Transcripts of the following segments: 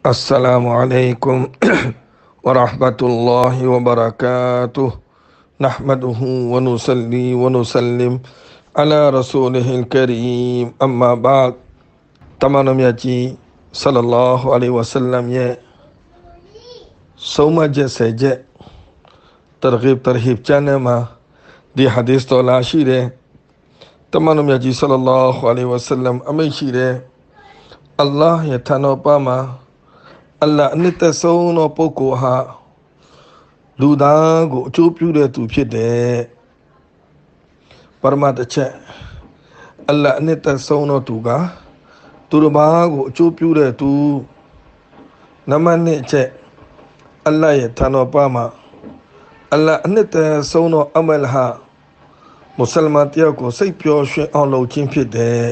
السلام عليكم ورحمة الله وبركاته. نحمده ونصلي ونسلم على رسوله الكريم. أما بعد تمام يجي صلى الله عليه وسلم يا سوما جسجة ترغيب ترهيب جانما. دي حديث تولا شيرة. تمام يجي صلى الله عليه وسلم أمي شيرة. الله يتنو باما အလ္လာဟ်အနှစ်သက်ဆုံးသောပုဂ္ဂိုလ်ဟာလူသားကိုအကျိုးပြုတဲ့သူဖြစ်တယ်ပရမတ်တစ်ချက်အလ္လာဟ်အနှစ်သက်ဆုံးသောသူကသူတစ်ပါးကိုအကျိုးပြုတဲ့သူနံပါတ်2ချက်အလ္လာဟ်ရဲ့ဌာနပါမှာအလ္လာဟ်အနှစ်သက်ဆုံးသောအမလ်ဟာမွတ်စလမန်တယောက်ကိုစိတ်ပျော်ရွှင်အောင်လုပ်ခြင်းဖြစ်တယ်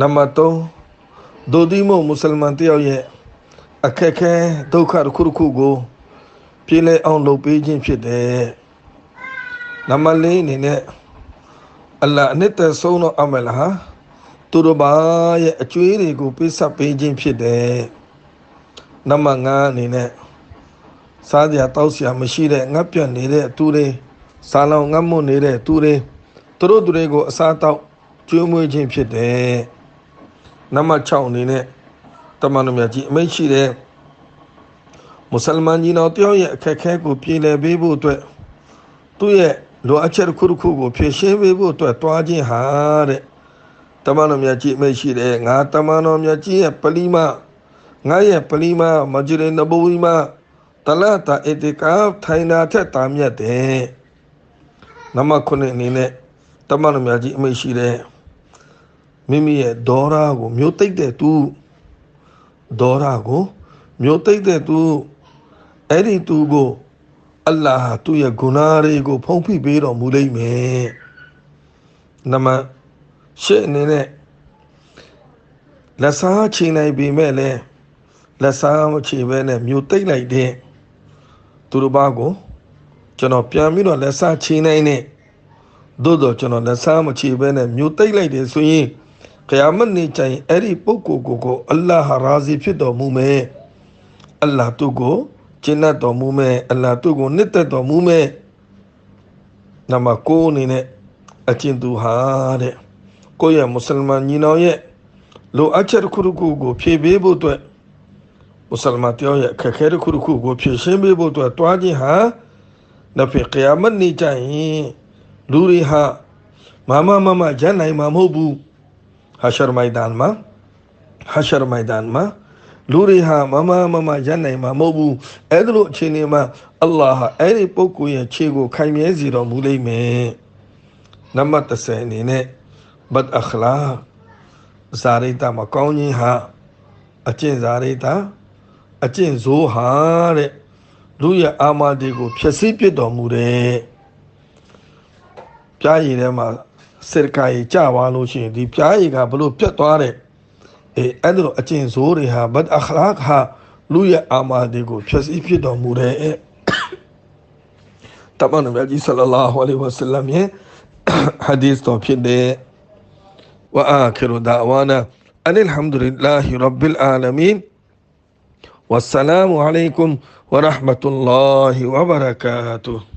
နံပါတ်3ဒိုဒီမိုမွတ်စလမန်တယောက်ရဲ့ အခက်ခဲဒုက္ခတစ်ခုတစ်ခုကိုပြေလည်အောင်လုပ်ပေးခြင်းဖြစ်တယ်။နံပါတ်၄အနေနဲ့အလ္လာဟ်အနှစ်သက်ဆုံးသောအမလဟာသူတို့ဘာရဲ့အကျွေးတွေကိုပေးဆက်ပေးခြင်းဖြစ်တယ်။နံပါတ်၅အနေနဲ့စားကြတောက်စရာမရှိတဲ့ငတ်ပြတ်နေတဲ့သူတွေစားလောင်ငတ်မွနေတဲ့သူတွေသူတို့သူတွေကိုအစားတောက်ကျွေးမွေးခြင်းဖြစ်တယ်။နံပါတ်6အနေနဲ့ တမန်တော်မြတ်ကြီးအမိန့်ရှိတဲ့မွတ်စလမန်ကြီးတော်တယောက်ရဲ့အခက်အခဲကိုပြည်လည်ပေးဖို့အတွက်သူ့ရဲ့လိုအပ်ချက်တစ်ခုတစ်ခုကိုဖြည့်ရှင်းပေးဖို့အတွက်တွားခြင်းဟာတဲ့တမန်တော်မြတ်ကြီးအမိန့်ရှိတဲ့ငါတမန်တော်မြတ်ကြီးရဲ့ပလီမငါရဲ့ပလီမမဂျရီနဘူဝီမတလာတာအီတီကာထိုင်နာထက်တာမြတ်တယ်နမခုနှစ်အနေနဲ့တမန်တော်မြတ်ကြီးအမိန့်ရှိတဲ့မိမိရဲ့ဒေါ်ရာကိုမျိုးသိမ့်တဲ့သူ ဒေါရကိုမျိုးသိမ့်တဲ့သူအဲ့ဒီသူကိုအလ္လာဟ်သူ့ရဲ့ဂုဏတွေကို ဖုံးဖိပေးတော်မူလိမ့်မယ်နမရှေ့အနေနဲ့လက်စားချိန်နိုင်ပေမဲ့လည်းလက်စားမချိန်ပဲနဲ့မျိုးသိမ့်လိုက်တဲ့သူတို့ဘာကိုကျွန်တော်ပြန်ပြီးတော့လက်စားချိန်နိုင်နဲ့သို့တော့ကျွန်တော်လက်စားမချိန်ပဲနဲ့မျိုးသိမ့်လိုက်တယ်ဆိုရင် ကယာမတ်နေ့ကျရင်အဲ့ဒီပုဂ္ဂိုလ်ကိုကိုအလ္လာဟ်ရာဇီဖြစ်တော်မူမယ်အလ္လာဟ်သူ့ကိုကျင့်တတ်တော်မူမယ်အလ္လာဟ်သူ့ကိုနှစ်သက်တော်မူမယ်နမကိုအနေနဲ့အကျင့်သူဟာတဲ့ကိုယ့်ရဲ့မွတ်စလမန်ညီနောင်ရဲ့လိုအပ်ချက်တစ်ခုတစ်ခုကိုဖြည့်ပေးဖို့အတွက်မွတ်စလမန်တယောက်ရဲ့အခက်အခဲတစ်ခုတစ်ခုကိုဖြည့်ရှင်းပေးဖို့အတွက်တွားခြင်းဟာနဖေကယာမတ်နေ့ကျရင်လူတွေဟာမမမမရနိုင်မှာမဟုတ်ဘူး ဟာရှရမိုင်ဒန်မှာဟာရှရမိုင်ဒန်မှာလူတွေဟာမမမမရနိုင်မှာမဟုတ်ဘူးအဲ့ဒါလို့အချိန်လေးမှာအလ္လာဟ်အဲ့ဒီပုဂ္ဂိုလ်ရဲ့ခြေကိုခိုင်မြဲစေတော်မူလိမ့်မယ်နံပါတ်30အနေနဲ့ဘတ်အခလာဇာရိတာမကောင်းခြင်းဟာအကျင့်ဇာရိတာအကျင့်ဇိုးဟာတဲ့လူရဲ့အာမဒီကိုဖျက်ဆီးပစ်တော်မူတယ်ပြားရည်ထဲမှာ စက်ကာကြီးကြာသွားလို့ရှိရင်ဒီပြားရည်ကဘလို့ပြတ်သွားတဲ့အဲအဲ့လိုအကျင့်ဆိုးတွေဟာဘတ်အခလာခဟာလူရဲ့အာမာတွေကိုဖြည့်ဆည်းဖြစ်တော်မူတဲ့တမန်တော်ကြီးဆလလာဟူအလိဝဆလမ်ရဲ့ဟာဒီသ်တော်ဖြစ်တဲ့ဝအာခီရူဒါဝါနာအန်အလ်ဟမ်ဒူလ illah ရဘ်ဘ်အာလမင်ဝဆလာမ်အလိုင်ကွမ်ဝရဟမတူလ ল্লাহ ဝဘရကာတူ